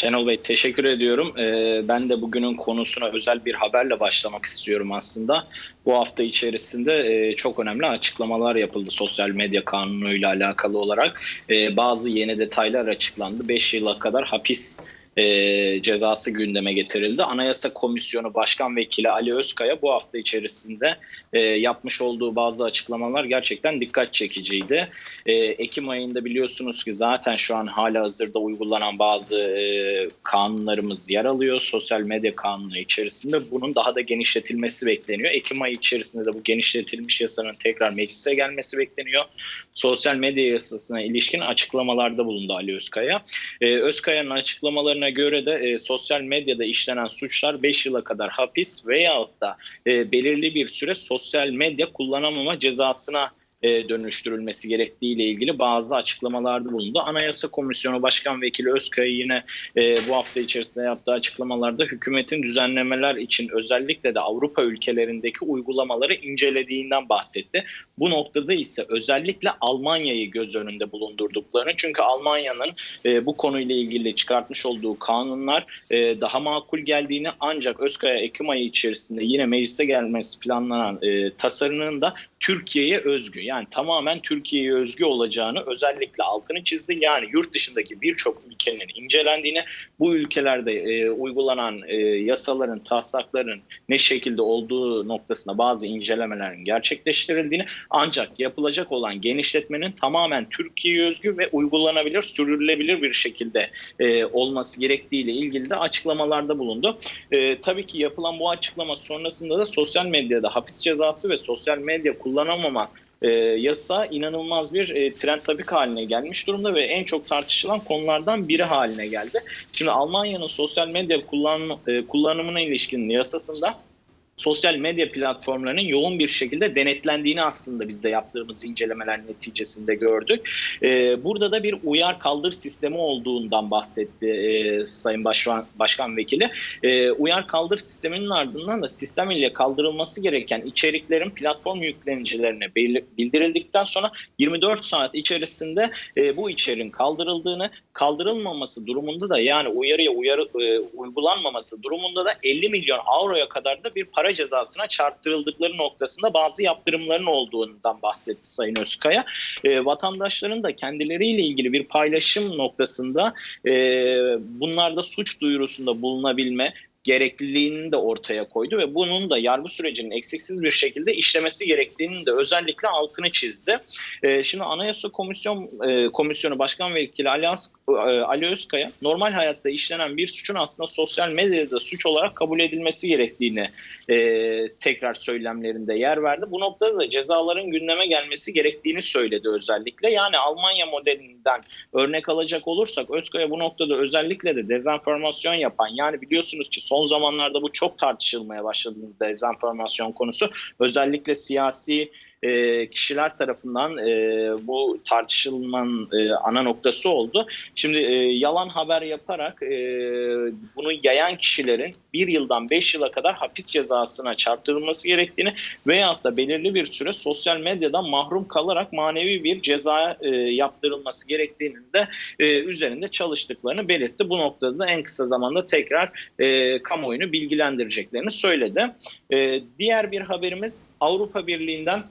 Şenol Bey teşekkür ediyorum. Ee, ben de bugünün konusuna özel bir haberle başlamak istiyorum aslında. Bu hafta içerisinde e, çok önemli açıklamalar yapıldı sosyal medya kanunuyla alakalı olarak. E, bazı yeni detaylar açıklandı. 5 yıla kadar hapis e, cezası gündeme getirildi. Anayasa Komisyonu Başkan Vekili Ali Özkaya bu hafta içerisinde e, yapmış olduğu bazı açıklamalar gerçekten dikkat çekiciydi. E, Ekim ayında biliyorsunuz ki zaten şu an hala hazırda uygulanan bazı e, kanunlarımız yer alıyor. Sosyal medya kanunu içerisinde bunun daha da genişletilmesi bekleniyor. Ekim ayı içerisinde de bu genişletilmiş yasanın tekrar meclise gelmesi bekleniyor. Sosyal medya yasasına ilişkin açıklamalarda bulundu Ali Özkaya. E, Özkaya'nın açıklamalarına göre de e, sosyal medyada işlenen suçlar 5 yıla kadar hapis veyahut da e, belirli bir süre sosyal medya kullanamama cezasına e, dönüştürülmesi gerektiği ile ilgili bazı açıklamalarda bulundu. Anayasa Komisyonu Başkan Vekili Özkaya yine e, bu hafta içerisinde yaptığı açıklamalarda hükümetin düzenlemeler için özellikle de Avrupa ülkelerindeki uygulamaları incelediğinden bahsetti. Bu noktada ise özellikle Almanya'yı göz önünde bulundurduklarını çünkü Almanya'nın e, bu konuyla ilgili çıkartmış olduğu kanunlar e, daha makul geldiğini ancak Özkaya Ekim ayı içerisinde yine meclise gelmesi planlanan e, tasarının da Türkiye'ye özgü yani tamamen Türkiye'ye özgü olacağını özellikle altını çizdi. Yani yurt dışındaki birçok ülkenin incelendiğini, bu ülkelerde e, uygulanan e, yasaların, taslakların ne şekilde olduğu noktasında bazı incelemelerin gerçekleştirildiğini ancak yapılacak olan genişletmenin tamamen Türkiye'ye özgü ve uygulanabilir, sürülebilir bir şekilde e, olması gerektiğiyle ilgili de açıklamalarda bulundu. E, tabii ki yapılan bu açıklama sonrasında da sosyal medyada hapis cezası ve sosyal medya kullanamama e, yasa inanılmaz bir e, trend tabik haline gelmiş durumda ve en çok tartışılan konulardan biri haline geldi. Şimdi Almanya'nın sosyal medya kullan, e, kullanımına ilişkin yasasında sosyal medya platformlarının yoğun bir şekilde denetlendiğini aslında biz de yaptığımız incelemeler neticesinde gördük. Ee, burada da bir uyar kaldır sistemi olduğundan bahsetti e, Sayın Başkan, Başkan Vekili. E, uyar kaldır sisteminin ardından da sistem ile kaldırılması gereken içeriklerin platform yüklenicilerine bildirildikten sonra 24 saat içerisinde e, bu içeriğin kaldırıldığını, kaldırılmaması durumunda da yani uyarıya uyarı, e, uygulanmaması durumunda da 50 milyon avroya kadar da bir para cezasına çarptırıldıkları noktasında bazı yaptırımların olduğundan bahsetti Sayın Özkaya. E, vatandaşların da kendileriyle ilgili bir paylaşım noktasında e, bunlarda suç duyurusunda bulunabilme gerekliliğini de ortaya koydu ve bunun da yargı sürecinin eksiksiz bir şekilde işlemesi gerektiğini de özellikle altını çizdi. E, şimdi Anayasa Komisyon e, Komisyonu Başkan Vekili Ali, As, e, Ali Özkaya normal hayatta işlenen bir suçun aslında sosyal medyada suç olarak kabul edilmesi gerektiğini e, tekrar söylemlerinde yer verdi. Bu noktada da cezaların gündeme gelmesi gerektiğini söyledi özellikle. Yani Almanya modelinden örnek alacak olursak Özkaya bu noktada özellikle de dezenformasyon yapan yani biliyorsunuz ki son zamanlarda bu çok tartışılmaya başladı dezenformasyon konusu. Özellikle siyasi e, kişiler tarafından e, bu tartışılmanın e, ana noktası oldu. Şimdi e, yalan haber yaparak e, bunu yayan kişilerin bir yıldan beş yıla kadar hapis cezasına çarptırılması gerektiğini veyahut da belirli bir süre sosyal medyadan mahrum kalarak manevi bir ceza e, yaptırılması gerektiğinin de e, üzerinde çalıştıklarını belirtti. Bu noktada da en kısa zamanda tekrar e, kamuoyunu bilgilendireceklerini söyledi. E, diğer bir haberimiz Avrupa Birliği'nden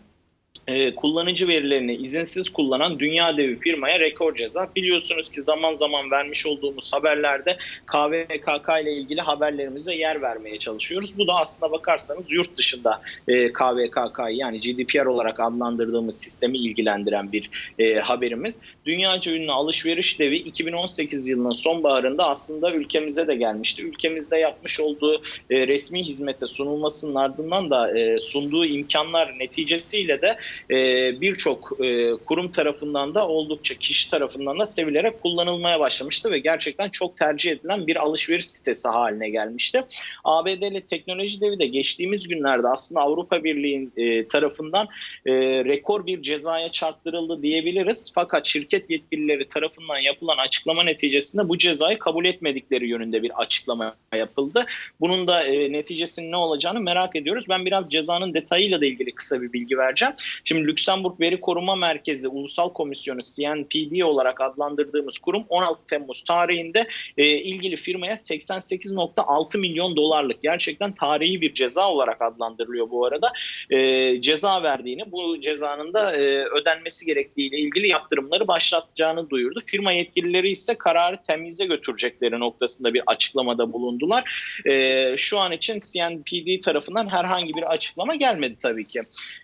e, kullanıcı verilerini izinsiz kullanan dünya devi firmaya rekor ceza. Biliyorsunuz ki zaman zaman vermiş olduğumuz haberlerde KVKK ile ilgili haberlerimize yer vermeye çalışıyoruz. Bu da aslına bakarsanız yurt dışında e, KVKK'yı yani GDPR olarak adlandırdığımız sistemi ilgilendiren bir e, haberimiz. Dünyaca ünlü alışveriş devi 2018 yılının sonbaharında aslında ülkemize de gelmişti. Ülkemizde yapmış olduğu e, resmi hizmete sunulmasının ardından da e, sunduğu imkanlar neticesiyle de e, birçok e, kurum tarafından da oldukça kişi tarafından da sevilerek kullanılmaya başlamıştı ve gerçekten çok tercih edilen bir alışveriş sitesi haline gelmişti. ABD'li teknoloji devi de geçtiğimiz günlerde aslında Avrupa Birliği e, tarafından e, rekor bir cezaya çarptırıldı diyebiliriz. Fakat şirket yetkilileri tarafından yapılan açıklama neticesinde bu cezayı kabul etmedikleri yönünde bir açıklama yapıldı. Bunun da e, neticesinin ne olacağını merak ediyoruz. Ben biraz cezanın detayıyla da ilgili kısa bir bilgi vereceğim. Şimdi Lüksemburg Veri Koruma Merkezi Ulusal Komisyonu CNPD olarak adlandırdığımız kurum 16 Temmuz tarihinde e, ilgili firmaya 88.6 milyon dolarlık gerçekten tarihi bir ceza olarak adlandırılıyor bu arada. E, ceza verdiğini bu cezanın da e, ödenmesi gerektiğiyle ilgili yaptırımları başlatacağını duyurdu. Firma yetkilileri ise kararı temize götürecekleri noktasında bir açıklamada bulundular. E, şu an için CNPD tarafından herhangi bir açıklama gelmedi tabii ki.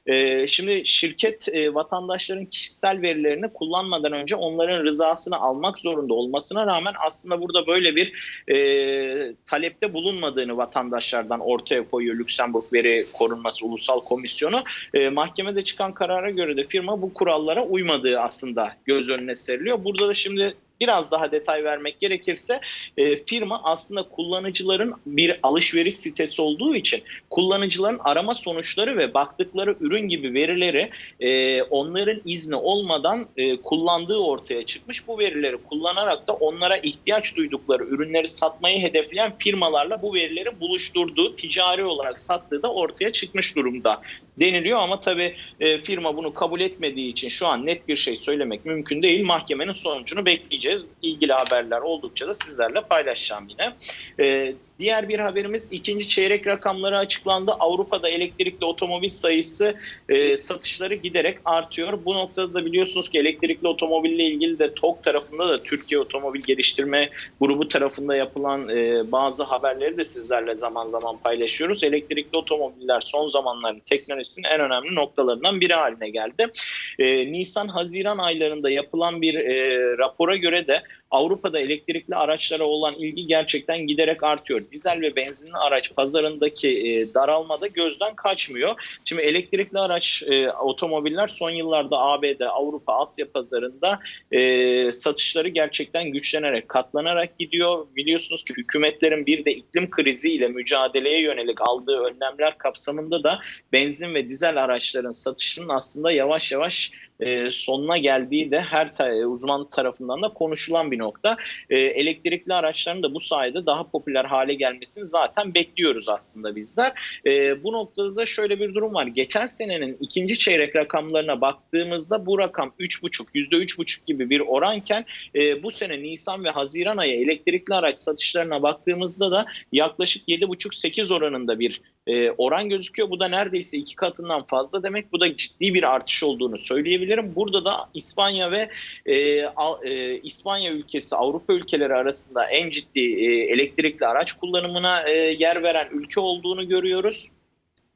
E, şimdi şirket e, vatandaşların kişisel verilerini kullanmadan önce onların rızasını almak zorunda olmasına rağmen aslında burada böyle bir e, talepte bulunmadığını vatandaşlardan ortaya koyuyor Lüksemburg Veri Korunması Ulusal Komisyonu. E, mahkemede çıkan karara göre de firma bu kurallara uymadığı aslında göz önüne seriliyor. Burada da şimdi biraz daha detay vermek gerekirse e, firma aslında kullanıcıların bir alışveriş sitesi olduğu için kullanıcıların arama sonuçları ve baktıkları ürün gibi verileri e, onların izni olmadan e, kullandığı ortaya çıkmış. Bu verileri kullanarak da onlara ihtiyaç duydukları ürünleri satmayı hedefleyen firmalarla bu verileri buluşturduğu, ticari olarak sattığı da ortaya çıkmış durumda deniliyor ama tabii e, firma bunu kabul etmediği için şu an net bir şey söylemek mümkün değil. Mahkemenin sonucunu bekleyeceğiz. İlgili haberler oldukça da sizlerle paylaşacağım yine. E, Diğer bir haberimiz ikinci çeyrek rakamları açıklandı. Avrupa'da elektrikli otomobil sayısı e, satışları giderek artıyor. Bu noktada da biliyorsunuz ki elektrikli otomobille ilgili de TOG tarafında da Türkiye Otomobil Geliştirme Grubu tarafında yapılan e, bazı haberleri de sizlerle zaman zaman paylaşıyoruz. Elektrikli otomobiller son zamanların teknolojisinin en önemli noktalarından biri haline geldi. E, Nisan-Haziran aylarında yapılan bir e, rapora göre de Avrupa'da elektrikli araçlara olan ilgi gerçekten giderek artıyor. Dizel ve benzinli araç pazarındaki e, daralmada gözden kaçmıyor. Şimdi elektrikli araç e, otomobiller son yıllarda ABD, Avrupa, Asya pazarında e, satışları gerçekten güçlenerek, katlanarak gidiyor. Biliyorsunuz ki hükümetlerin bir de iklim kriziyle mücadeleye yönelik aldığı önlemler kapsamında da benzin ve dizel araçların satışının aslında yavaş yavaş e, sonuna geldiği de her ta- uzman tarafından da konuşulan bir nokta. E, elektrikli araçların da bu sayede daha popüler hale gelmesini zaten bekliyoruz aslında bizler. E, bu noktada da şöyle bir durum var. Geçen senenin ikinci çeyrek rakamlarına baktığımızda bu rakam 3,5, %3,5 gibi bir oranken e, bu sene Nisan ve Haziran ayı elektrikli araç satışlarına baktığımızda da yaklaşık 7,5-8 oranında bir e, oran gözüküyor. Bu da neredeyse iki katından fazla demek. Bu da ciddi bir artış olduğunu söyleyebilirim. Burada da İspanya ve e, a, e, İspanya ülkesi Avrupa ülkeleri arasında en ciddi e, elektrikli araç kullanımına e, yer veren ülke olduğunu görüyoruz.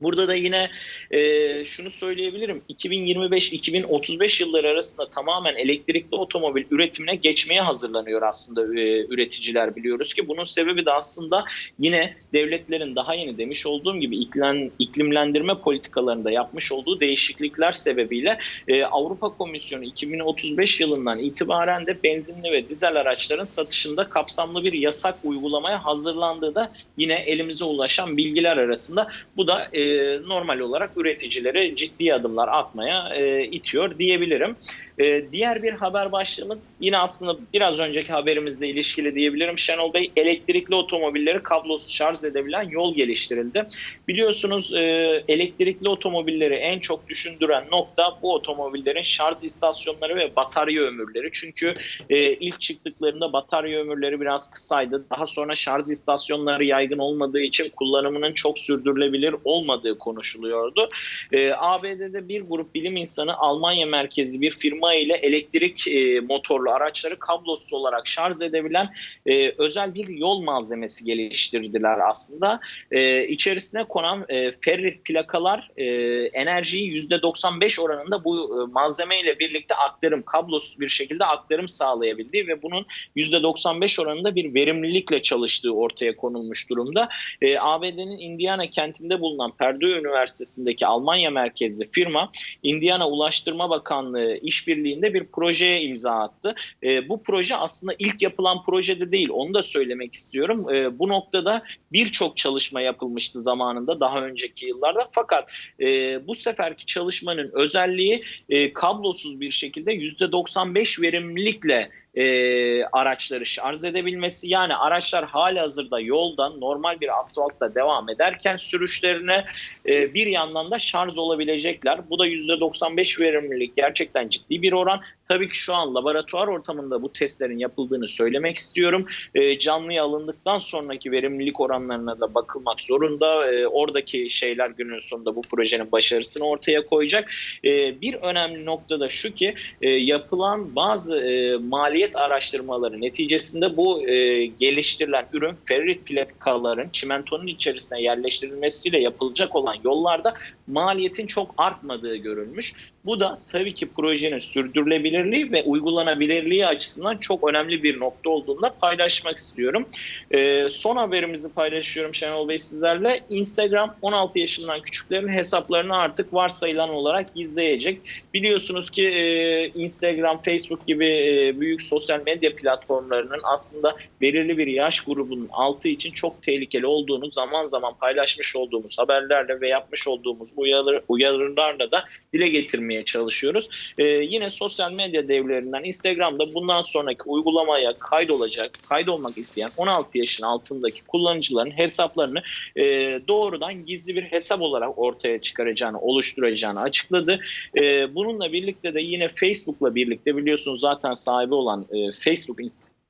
Burada da yine e, şunu söyleyebilirim. 2025-2035 yılları arasında tamamen elektrikli otomobil üretimine geçmeye hazırlanıyor aslında e, üreticiler biliyoruz ki. Bunun sebebi de aslında yine devletlerin daha yeni demiş olduğum gibi iklim, iklimlendirme politikalarında yapmış olduğu değişiklikler sebebiyle e, Avrupa Komisyonu 2035 yılından itibaren de benzinli ve dizel araçların satışında kapsamlı bir yasak uygulamaya hazırlandığı da yine elimize ulaşan bilgiler arasında. Bu da e, normal olarak üreticileri ciddi adımlar atmaya e, itiyor diyebilirim. E, diğer bir haber başlığımız yine aslında biraz önceki haberimizle ilişkili diyebilirim. Şenol Bey elektrikli otomobilleri kablosuz şarj edebilen yol geliştirildi. Biliyorsunuz e, elektrikli otomobilleri en çok düşündüren nokta bu otomobillerin şarj istasyonları ve batarya ömürleri. Çünkü e, ilk çıktıklarında batarya ömürleri biraz kısaydı. Daha sonra şarj istasyonları yaygın olmadığı için kullanımının çok sürdürülebilir olmadığı konuşuluyordu. E, ABD'de bir grup bilim insanı Almanya merkezi bir firma ile elektrik e, motorlu araçları kablosuz olarak şarj edebilen e, özel bir yol malzemesi geliştirdiler aslında. E, içerisine konan e, ferrit plakalar e, enerjiyi %95 oranında bu e, malzeme ile birlikte aktarım, kablosuz bir şekilde aktarım sağlayabildiği ve bunun %95 oranında bir verimlilikle çalıştığı ortaya konulmuş durumda. E, ABD'nin Indiana kentinde bulunan Purdue Üniversitesi'ndeki Almanya merkezli firma Indiana Ulaştırma Bakanlığı işbirliğinde bir projeye imza attı. E, bu proje aslında ilk yapılan projede değil onu da söylemek istiyorum. E, bu noktada birçok çalışma yapılmıştı zamanında daha önceki yıllarda fakat e, bu seferki çalışmanın özelliği e, kablosuz bir şekilde %95 verimlilikle e, araçları şarj edebilmesi yani araçlar hali hazırda yolda normal bir asfaltta devam ederken sürüşlerine e, bir yandan da şarj olabilecekler. Bu da %95 verimlilik gerçekten ciddi bir oran. Tabii ki şu an laboratuvar ortamında bu testlerin yapıldığını söylemek istiyorum. E, canlıya alındıktan sonraki verimlilik oranlarına da bakılmak zorunda. E, oradaki şeyler günün sonunda bu projenin başarısını ortaya koyacak. E, bir önemli nokta da şu ki e, yapılan bazı e, maliyet araştırmaları neticesinde bu e, geliştirilen ürün ferrit plakaların çimentonun içerisine yerleştirilmesiyle yapılacak olan yollarda maliyetin çok artmadığı görülmüş. Bu da tabii ki projenin sürdürülebilirliği ve uygulanabilirliği açısından çok önemli bir nokta olduğunda paylaşmak istiyorum. Ee, son haberimizi paylaşıyorum Şenol Bey sizlerle. Instagram 16 yaşından küçüklerin hesaplarını artık varsayılan olarak gizleyecek. Biliyorsunuz ki e, Instagram, Facebook gibi e, büyük sosyal medya platformlarının aslında belirli bir yaş grubunun altı için çok tehlikeli olduğunu zaman zaman paylaşmış olduğumuz haberlerle ve yapmış olduğumuz uyarı, uyarılarla da dile getirmeye çalışıyoruz. Ee, yine sosyal medya devlerinden Instagram'da bundan sonraki uygulamaya kaydolacak, kaydolmak isteyen 16 yaşın altındaki kullanıcıların hesaplarını e, doğrudan gizli bir hesap olarak ortaya çıkaracağını, oluşturacağını açıkladı. E, bununla birlikte de yine Facebook'la birlikte biliyorsunuz zaten sahibi olan e, Facebook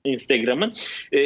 Instagram'ın e,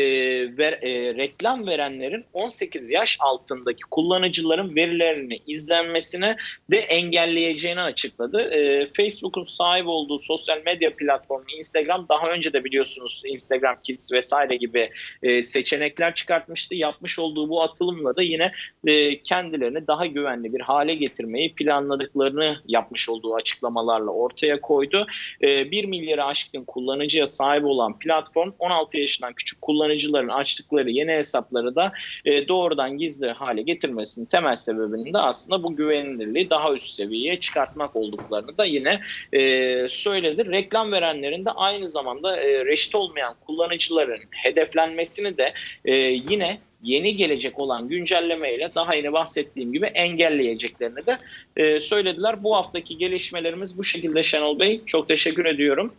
ver, e, reklam verenlerin 18 yaş altındaki kullanıcıların verilerini izlenmesine de engelleyeceğini açıkladı. E, Facebook'un sahip olduğu sosyal medya platformu Instagram daha önce de biliyorsunuz Instagram Kids vesaire gibi e, seçenekler çıkartmıştı. Yapmış olduğu bu atılımla da yine e, kendilerini daha güvenli bir hale getirmeyi planladıklarını yapmış olduğu açıklamalarla ortaya koydu. E, 1 milyara aşkın kullanıcıya sahip olan platform 16 yaşından küçük kullanıcıların açtıkları yeni hesapları da e, doğrudan gizli hale getirmesinin temel sebebinin de aslında bu güvenilirliği daha üst seviyeye çıkartmak olduklarını da yine e, söyledi. Reklam verenlerin de aynı zamanda e, reşit olmayan kullanıcıların hedeflenmesini de e, yine yeni gelecek olan güncellemeyle daha yeni bahsettiğim gibi engelleyeceklerini de e, söylediler. Bu haftaki gelişmelerimiz bu şekilde Şenol Bey. Çok teşekkür ediyorum.